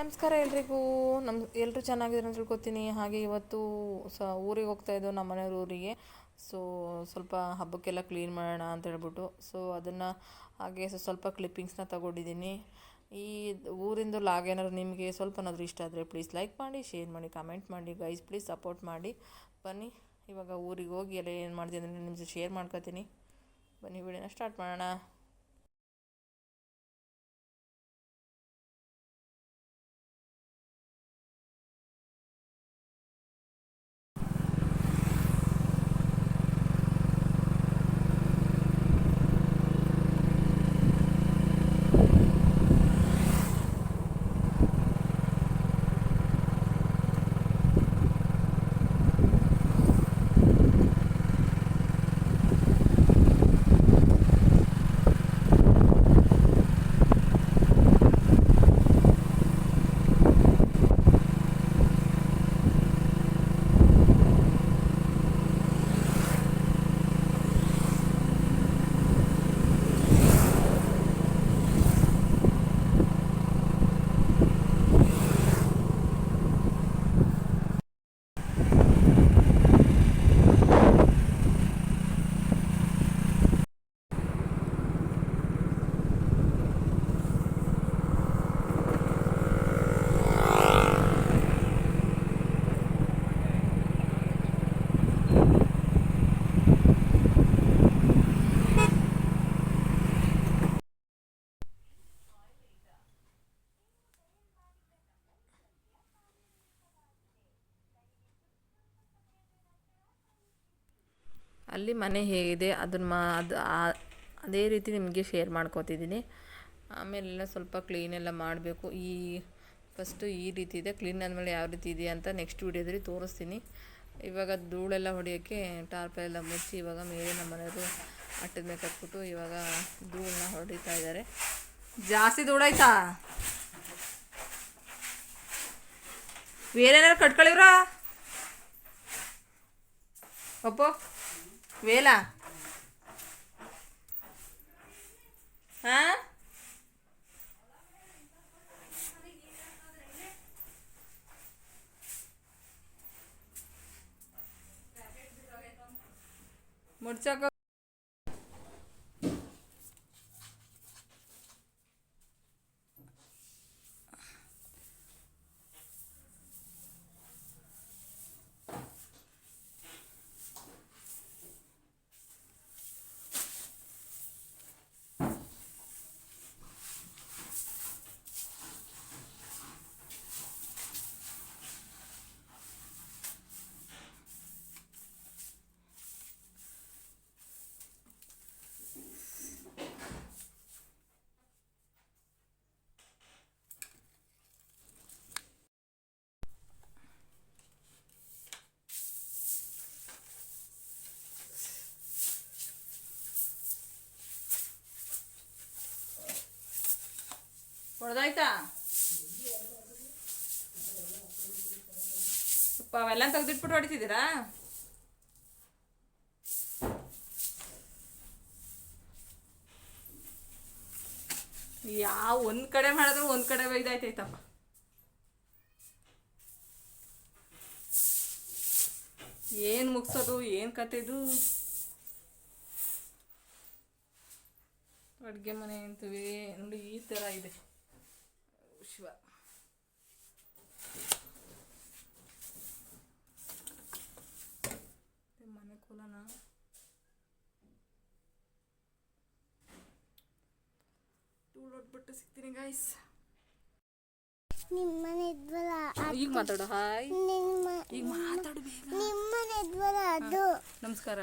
ನಮಸ್ಕಾರ ಎಲ್ರಿಗೂ. ನಮ್ಮ ಎಲ್ಲರೂ ಚೆನ್ನಾಗಿದ್ದಾರೆ ಅಂತ ತಿಳ್ಕೊತೀನಿ. ಹಾಗೆ ಇವತ್ತು ಸ ಊರಿಗೆ ಹೋಗ್ತಾ ಇದ್ದೋ ನಮ್ಮ ಮನೆಯವ್ರ ಊರಿಗೆ. ಸೊ ಸ್ವಲ್ಪ ಹಬ್ಬಕ್ಕೆಲ್ಲ ಕ್ಲೀನ್ ಮಾಡೋಣ ಅಂತ ಹೇಳ್ಬಿಟ್ಟು. ಸೊ ಅದನ್ನು ಹಾಗೆ ಸ್ವಲ್ಪ ಕ್ಲಿಪ್ಪಿಂಗ್ಸ್ನ ತಗೊಂಡಿದ್ದೀನಿ. ಈ ಊರಿಂದು ಲಾಗ್ ಏನಾದ್ರು ನಿಮಗೆ ಸ್ವಲ್ಪನಾದರೂ ಇಷ್ಟ ಆದರೆ ಪ್ಲೀಸ್ ಲೈಕ್ ಮಾಡಿ ಶೇರ್ ಮಾಡಿ ಕಮೆಂಟ್ ಮಾಡಿ ಗೈಸ್ ಪ್ಲೀಸ್ ಸಪೋರ್ಟ್ ಮಾಡಿ. ಬನ್ನಿ, ಇವಾಗ ಊರಿಗೆ ಹೋಗಿ ಎಲ್ಲ ಏನು ಮಾಡಿದೆ ಅಂದರೆ ನಿಮ್ಮ ಶೇರ್ ಮಾಡ್ಕೊತೀನಿ. ಬನ್ನಿ, ವಿಡಿಯೋನ ಸ್ಟಾರ್ಟ್ ಮಾಡೋಣ. ಅಲ್ಲಿ ಮನೆ ಹೇಗಿದೆ, ಅದನ್ನ ಮಾ, ಅದು ಅದೇ ರೀತಿ ನಿಮಗೆ ಶೇರ್ ಮಾಡ್ಕೋತಿದ್ದೀನಿ ಆಮೇಲೆಲ್ಲ ಸ್ವಲ್ಪ ಕ್ಲೀನೆಲ್ಲ ಮಾಡಬೇಕು. ಈ ಫಸ್ಟು ಈ ರೀತಿ ಇದೆ. ಕ್ಲೀನ್ ಆದಮೇಲೆ ಯಾವ ರೀತಿ ಇದೆ ಅಂತ ನೆಕ್ಸ್ಟ್ ವೀಡಿಯೋದಲ್ಲಿ ತೋರಿಸ್ತೀನಿ. ಇವಾಗ ಧೂಳೆಲ್ಲ ಹೊಡೆಯೋಕ್ಕೆ ಟಾರ್ಪ ಎಲ್ಲ ಮುಚ್ಚಿ ಇವಾಗ ಮೇಲೆ ನಮ್ಮ ಮನೆಯವರು ಅಟ್ಟದ ಮೇಲೆ ಕಟ್ಬಿಟ್ಟು ಇವಾಗ ಧೂಳನ್ನ ಹೊಡಿತಾ ಇದ್ದಾರೆ. ಜಾಸ್ತಿ ಧೂಳಾಯ್ತಾ ಬೇರೆ ಏನಾದ್ರು ಕಟ್ಕೊಳ್ಳಿವ್ರಾ ಅಪ್ಪೋ ವೇಲ ಹಾ ಹೊಡೆದಾಯ್ತಾ? ತುಪ್ಪ ಅವೆಲ್ಲ ತೆಗ್ದಿಟ್ಬಿಟ್ಟು ಹೊಡಿತಿದ್ದೀರಾ? ಯಾವ ಒಂದ್ ಕಡೆ ಮಾಡಿದ್ರು ಒಂದ್ ಕಡೆ ಇದಾಯ್ತೈತಪ್ಪ ಏನ್ ಮುಗ್ಸೋದು, ಏನ್ ಕತೆದು ಅಡುಗೆ ಮನೆ ಅಂತೀವಿ, ನೋಡಿ ಈ ಥರ ಇದೆ. ಶಿವ. ಇದು ಮನೆ ಕೂಲನ ಧೂಳು ಹೊಡ್ಬಿಟ್ಟು ಸಿಗ್ತೀನಿ ಗಾಯ್ಸ್ ನಿಮ್ಮನೆ ಇದ್ವಲ್ಲ ಈಗ ಮಾತಾಡು. ಹಾಯ್ ನಿಮ್ಮ ಈಗ ಮಾತಾಡು ಬೇಗ. ನಿಮ್ಮನೆ ಇದ್ವಲ್ಲ ಅದು. ನಮಸ್ಕಾರ.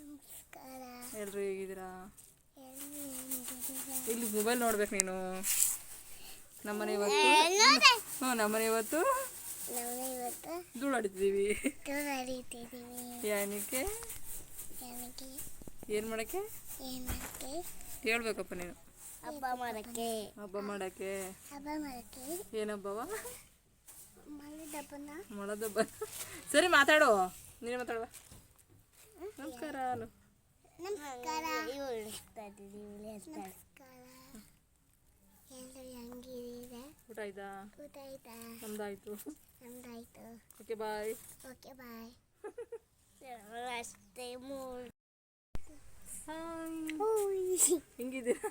ನಮಸ್ಕಾರ. ಎಲ್ರು ಹೇಗಿದ್ದೀರಾ? ಇಲ್ಲಿ ಮೊಬೈಲ್ ನೋಡ್ಬೇಕು ನೀನು. ನಮ್ಮನೆ ಇವತ್ತು. ಹ್ಞೂ ನಮ್ಮನೆ ಇವತ್ತು? ಧೂಳಾಡಿದ್ದೀವಿ. ಏನಕ್ಕೆ ಏನು ಮಾಡೋಕ್ಕೆ? ಹೇಳ್ಬೇಕಪ್ಪ ನೀನು. ಹಬ್ಬ ಮಾಡಕ್ಕೆ. ಹಬ್ಬ ಮಾಡೋಕ್ಕೆ. ಹಬ್ಬ ಮಾಡಕ್ಕೆ. ಏನಬ್ಬವ ಮಳದಬ್ಬ ಸರಿ ಮಾತಾಡು. ನೀನು ಮಾತಾಡುವ. ನಮಸ್ಕಾರ. ನಮಸ್ಕಾರ. ಊಟ ಆಯ್ತಾ? ಊಟ ಆಯ್ತಾ? ನಮ್ದಾಯ್ತು. ನಮ್ದಾಯ್ತು. Okay bye. Okay bye. ಅಷ್ಟೇ ಮೂರು. ಹೆಂಗಿದ್ದೀರಾ?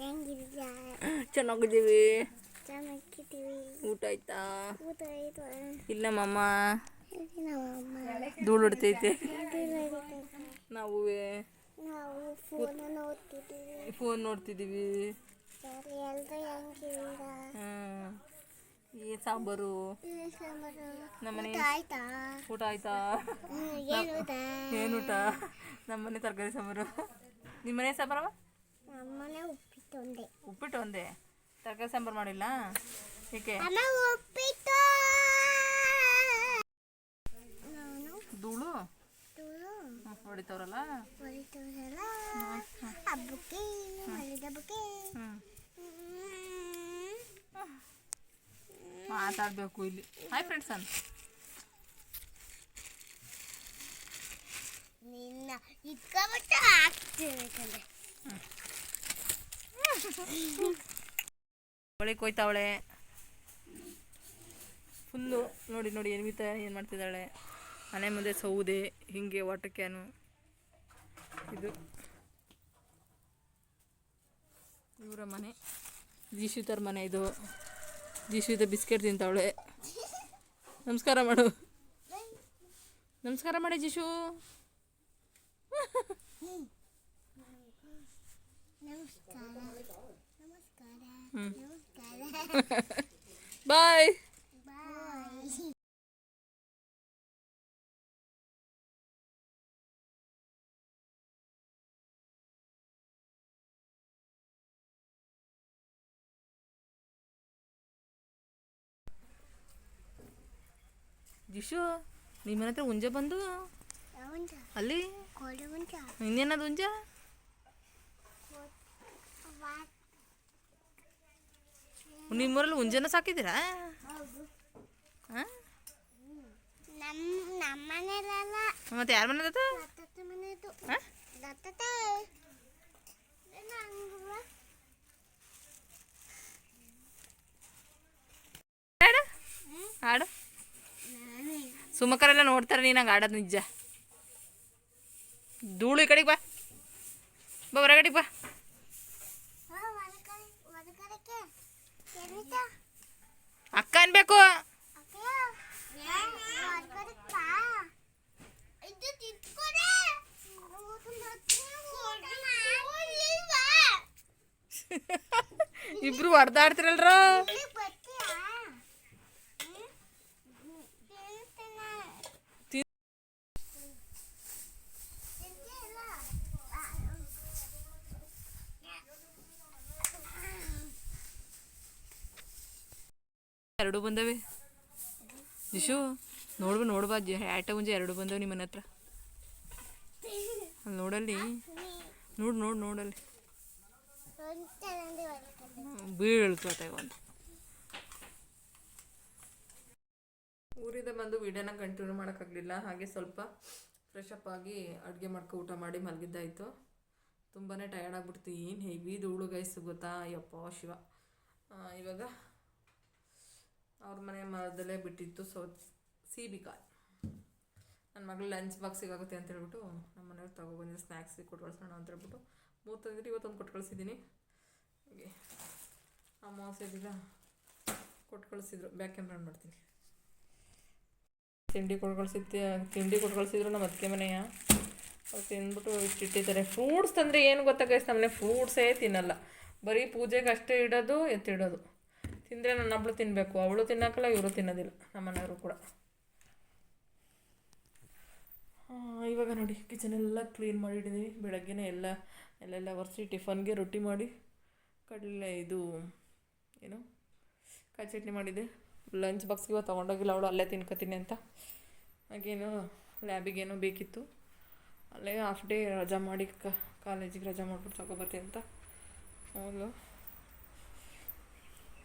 ಹೆಂಗಿದ್ದೀರಾ? ಚೆನ್ನಾಗಿದ್ದೀವಿ. ಚೆನ್ನಾಗಿದ್ದೀವಿ. ಊಟ ಆಯ್ತಾ? ಊಟ ಆಯ್ತು. ಇಲ್ಲ ಮಮ್ಮ ಧೂಳು ಹೊಡ್ತೈತೆ. ನಾವು ನಾವು ಫೋನ್ ನೋಡ್ತಿದ್ದೀವಿ. ಹ್ಮ್. ಈ ಸಾಂಬಾರು? ಏನ್ ಸಾಂಬಾರು. ನಮ್ಮನೆ ಊಟ ಆಯ್ತಾ? ಊಟ ಆಯ್ತಾ? ಹ್ಮ್, ಏನ್ ಊಟ? ಏನು ಊಟ? ನಮ್ಮನೆ ತರಕಾರಿ ಸಾಂಬಾರು. ನಿಮ್ಮನೆ ಸಾಂಬಾರವ? ನಮ್ಮನೆ ಉಪ್ಪಿಟ್ಟು ಒಂದೇ ಉಪ್ಪಿಟ್ಟು ಒಂದೇ ತರಕಾರಿ ಸಾಂಬಾರು ಮಾಡಿಲ್ಲ? ಏಕೆ? ಧೂಳು? ಹೊಡಿತಾವ್ರಲ್ಲ? ಹೊಲಿತವರಲ್ಲ ಹಬ್ಬಕ್ಕೆ ಹೊಲಿದ ಹಬ್ಬಕ್ಕೆ. ಮಾತಾಡಬೇಕು ಇಲ್ಲಿ. ಹಾಯ್ ಫ್ರೆಂಡ್ಸ್ ಅನ್ ನಿನ್ನ ಇಟ್ಕೊಬಿಟ್ಟು ಹಾಕ್ತಿರ್ಬೇಕಂದ್ರೆ ಒಳಗೆ ಕೊಯ್ತಾವಳೆ ಫುಲ್ಲು ನೋಡಿ ನೋಡಿ ಎನ್ವಿತ ಏನು ಮಾಡ್ತಿದ್ದಾಳೆ. ಮನೆ ಮುಂದೆ ಸೌದೆ ಹಿಂಗೆ ವಾಟರ್ ಕ್ಯಾನು ಇದು ಇವರ ಮನೆ. ಜೀಶಿತರ್ ಮನೆ ಇದು. ಜೀಶಿತ ಬಿಸ್ಕೆಟ್ ತಿಂತಾವಳೆ. ನಮಸ್ಕಾರ ಮಾಡು. ನಮಸ್ಕಾರ ಮಾಡಿ ಜೀಶು. ನಮಸ್ಕಾರ. ನಮಸ್ಕಾರ ನಮಸ್ಕಾರ. ಬಾಯ್ ಬಾಯ್ ಜಿಶು ನಿಮ್ಮ ಮನೆ ಹತ್ರ ಹುಂಜ ಬಂದು ಯಾವಂತ ಅಲ್ಲಿ ಕೊಡುವಂತ ಇನ್ನೇನದು ಹುಂಜ ನಿಮ್ಮೂರಲ್ಲಿ ಹುಂಜನ ಸಾಕಿದ್ದೀರಾ ಹೌದು ಹಾಂ ನಮ್ಮ ನಮ್ಮ ಮನೇಲಲ್ಲ ಮತ್ತೆ ಯಾರ ಮನೆ ಅದು ದತ್ತದ ಮನೆದು ಹಾಂ ದತ್ತದ ನಂಗುವ ಹಾಡು ಹಾಡು ನಾನೇ ಸುಮಕರೆಲ್ಲ ನೋಡ್ತಾರೆ ನೀನು ಹಂಗೆ ಆಡೋದು ನಿಜ. ಧೂಳು ಈ ಕಡೆಗೆ ಬಾ. ಬಾ ಹೊರಗಡೆಗೆ ಬಾ. ಅಕ್ಕ ಅನ್ಬೇಕು. ಇಬ್ರು ಹೊಡೆದಾಡ್ತಿರಲ್ರ? ಎರಡು ಬಂದವೆ. ಜಿಶು ನೋಡ್ಬ, ನೋಡ್ಬಾ ಆಟ ಮುಂಜೆ ಎರಡು ಬಂದವೆ ನಿಮ್ಮ ಮನೆ ಹತ್ರ. ಅಲ್ಲಿ ನೋಡಲ್ಲಿ. ನೋಡು ನೋಡು, ನೋಡಲ್ಲಿ. ಬೀಳ್ತು ಒಂದು. ಊರಿಂದ ಬಂದು ವಿಡಿಯೋನ ಕಂಟಿನ್ಯೂ ಮಾಡೋಕ್ಕಾಗಲಿಲ್ಲ. ಹಾಗೆ ಸ್ವಲ್ಪ ಫ್ರೆಶ್ ಅಪ್ ಆಗಿ ಅಡುಗೆ ಮಾಡ್ಕೊ, ಊಟ ಮಾಡಿ ಮಲಗಿದ್ದಾಯಿತು. ತುಂಬಾ ಟಯರ್ಡ್ ಆಗಿಬಿಡ್ತು. ಏನು ಹೆವಿ ಧೂಳು ಗೈಸು ಗೊತ್ತಾ? ಯಪ್ಪ ಶಿವ. ಇವಾಗ ಅವ್ರ ಮನೆ ಮರದಲ್ಲೇ ಬಿಟ್ಟಿತ್ತು. ಸೊ ಕಾಯಿ ನನ್ನ ಮಗಳು ಲಂಚ್ ಬಾಕ್ಸ್ ಸಿಗಾಗುತ್ತೆ ಅಂತ ಹೇಳ್ಬಿಟ್ಟು ನಮ್ಮ ಮನೆಯವ್ರು ತಗೊಬಂದು ಸ್ನ್ಯಾಕ್ಸಿಗೆ ಕೊಟ್ಟು ಕಳ್ಸೋಣ ಅಂತ ಹೇಳ್ಬಿಟ್ಟು ಮೂರು ತಂದಿರಿ ಇವತ್ತೊಂದು ಕೊಟ್ಟು ಕಳಿಸಿದ್ದೀನಿ. ಹಾಗೆ ಅಮಾವಾಸ್ಯೆ ದಿನ ಕೊಟ್ಟು ಕಳಿಸಿದ್ರು. ಬ್ಯಾಕ್ ಕ್ಯಾಮ್ರಾ ಮಾಡ್ತೀನಿ. ತಿಂಡಿ ಕೊಟ್ಟು ಕಳಿಸಿದ್ದೆ. ತಿಂಡಿ ಕೊಟ್ಟು ಕಳಿಸಿದ್ರು ನಮ್ಮ ಅದಕ್ಕೆ ಮನೆಯ. ಅವ್ರು ತಿಂದ್ಬಿಟ್ಟು ಇಟ್ಟಿಟ್ಟಿದ್ದಾರೆ ಫ್ರೂಟ್ಸ್ ತಂದರೆ ಏನು ಗೊತ್ತಾಗೈತೆ ನಮ್ಮನೆ ಫ್ರೂಟ್ಸೇ ತಿನ್ನಲ್ಲ. ಬರೀ ಪೂಜೆಗೆ ಅಷ್ಟೇ ಇಡೋದು, ಎತ್ತಿಡೋದು. ತಿಂದರೆ ನನ್ನ ಹಬ್ಳು ತಿನ್ನಬೇಕು ಅವಳು ತಿನ್ನೋಕ್ಕಲ್ಲ ಇವರು ತಿನ್ನೋದಿಲ್ಲ. ನಮ್ಮನೆಯವರು ಕೂಡ. ಇವಾಗ ನೋಡಿ ಕಿಚನ್ ಎಲ್ಲ ಕ್ಲೀನ್ ಮಾಡಿಟ್ಟಿದ್ದೀವಿ ಬೆಳಗ್ಗೆನೇ ಎಲ್ಲ ಎಲ್ಲೆಲ್ಲ ಒರೆಸಿ, ಟಿಫನ್ಗೆ ರೊಟ್ಟಿ ಮಾಡಿ, ಕಡಲೆ ಇದು, ಏನು, ಕಾಯಿ ಚಟ್ನಿ ಮಾಡಿದ್ದೆ ಲಂಚ್ ಬಾಕ್ಸ್ಗೆ ಇವಾಗ ತೊಗೊಂಡೋಗಿಲ್ಲ, ಅವಳು ಅಲ್ಲೇ ತಿನ್ಕೋತೀನಿ ಅಂತ. ಹಾಗೇನು ಲ್ಯಾಬಿಗೇನೋ ಬೇಕಿತ್ತು. ಅಲ್ಲೇ ಹಾಫ್ ಡೇ ರಜಾ ಮಾಡಿ ಕಾಲೇಜಿಗೆ ರಜಾ ಮಾಡ್ಬಿಟ್ಟು ತಗೊಬರ್ತೀನಿ ಅಂತ. ಹೌದು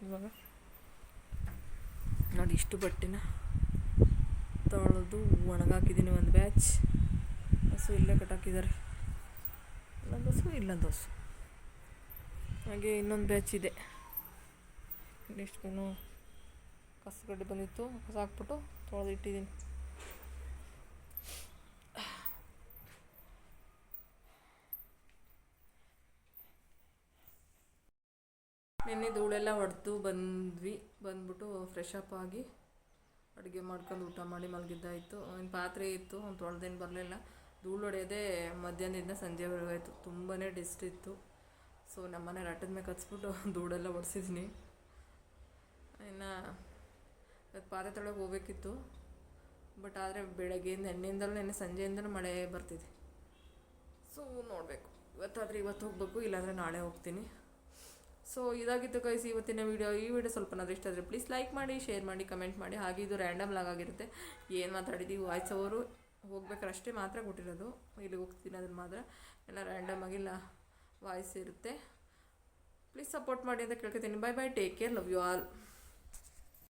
ಇವಾಗ. ನೋಡಿ ಇಷ್ಟು ಬಟ್ಟೆನ ತೊಳೆದು ಒಣಗಾಕಿದ್ದೀನಿ ಒಂದು ಬ್ಯಾಚ್. ಹಸು ಇಲ್ಲೇ ಕಟ್ಟಾಕಿದ್ದಾರೆ ಇಲ್ಲೊಂದು ಹಸು ಇಲ್ಲೊಂದು ಹಸು ಹಾಗೆ ಇನ್ನೊಂದು ಬ್ಯಾಚ್ ಇದೆ. ಡಸ್ಟ್ಬಿನ್ನು ಕಸಗಡ್ಡೆ ಬಂದಿತ್ತು, ಕಸ ಹಾಕ್ಬಿಟ್ಟು ತೊಳೆದು ನಿನ್ನೆ ಧೂಳೆಲ್ಲ ಹೊಡೆದು ಬಂದ್ವಿ. ಬಂದ್ಬಿಟ್ಟು ಫ್ರೆಶ್ ಅಪ್ ಆಗಿ ಅಡುಗೆ ಮಾಡ್ಕೊಂಡು ಊಟ ಮಾಡಿ ಮಲಗಿದ್ದಾಯಿತು. ಒಂದು ಪಾತ್ರೆ ಇತ್ತು, ಒಂದು ತೊಳೆದೇನು ಬರಲಿಲ್ಲ. ಧೂಳು ಹೊಡೆಯೋದೇ ಮಧ್ಯಾಹ್ನದಿಂದ ಸಂಜೆವರೆಗೂ ಆಯಿತು. ತುಂಬಾ ಡಿಸ್ಟ್ ಇತ್ತು. ಸೊ ನಮ್ಮನೆ ರಟ್ಟದ ಮೇಲೆ ಕಚ್ಬಿಟ್ಟು ಧೂಳೆಲ್ಲ ಒಡಿಸಿದ್ದೀನಿ ಇನ್ನು ಪಾತ್ರೆ ತೊಳಗೆ ಹೋಗ್ಬೇಕಿತ್ತು. ಬಟ್ ಆದರೆ ಬೆಳಗ್ಗೆಯಿಂದ ನೆನ್ನೆಯಿಂದಲೂ, ನೆನ್ನೆ ಸಂಜೆಯಿಂದಲೂ ಮಳೆ ಬರ್ತಿದೆ. ಸೊ ನೋಡಬೇಕು. ಇವತ್ತಾದರೆ ಇವತ್ತು ಹೋಗಬೇಕು, ಇಲ್ಲಾಂದರೆ ನಾಳೆ ಹೋಗ್ತೀನಿ. ಸೊ ಇದಾಗಿತ್ತು ಕೈಸಿ ಇವತ್ತಿನ ವಿಡಿಯೋ ಈ ವಿಡಿಯೋ ಸ್ವಲ್ಪನಾದ್ರೂ ಇಷ್ಟ ಆದರೆ ಪ್ಲೀಸ್ ಲೈಕ್ ಮಾಡಿ ಶೇರ್ ಮಾಡಿ ಕಮೆಂಟ್ ಮಾಡಿ. ಹಾಗೆ ಇದು ರ್ಯಾಂಡಮ್ ಆಗಿರುತ್ತೆ. ಏನು ಮಾತಾಡಿದ್ದೀವಿ ವಾಯ್ಸ್ ಅವರು ಹೋಗ್ಬೇಕಾದ್ರೆ ಅಷ್ಟೇ ಮಾತ್ರ ಕೊಟ್ಟಿರೋದು. ಇಲ್ಲಿಗೆ ಹೋಗ್ತೀನಿ ಅದನ್ನು ಮಾತ್ರ. ಎಲ್ಲ ರ್ಯಾಂಡಮ್ ಆಗಿಲ್ಲ ವಾಯ್ಸ್ ಇರುತ್ತೆ. ಪ್ಲೀಸ್ ಸಪೋರ್ಟ್ ಮಾಡಿ ಅಂತ ಕೇಳ್ಕೊತೀನಿ. Bye bye take care love you all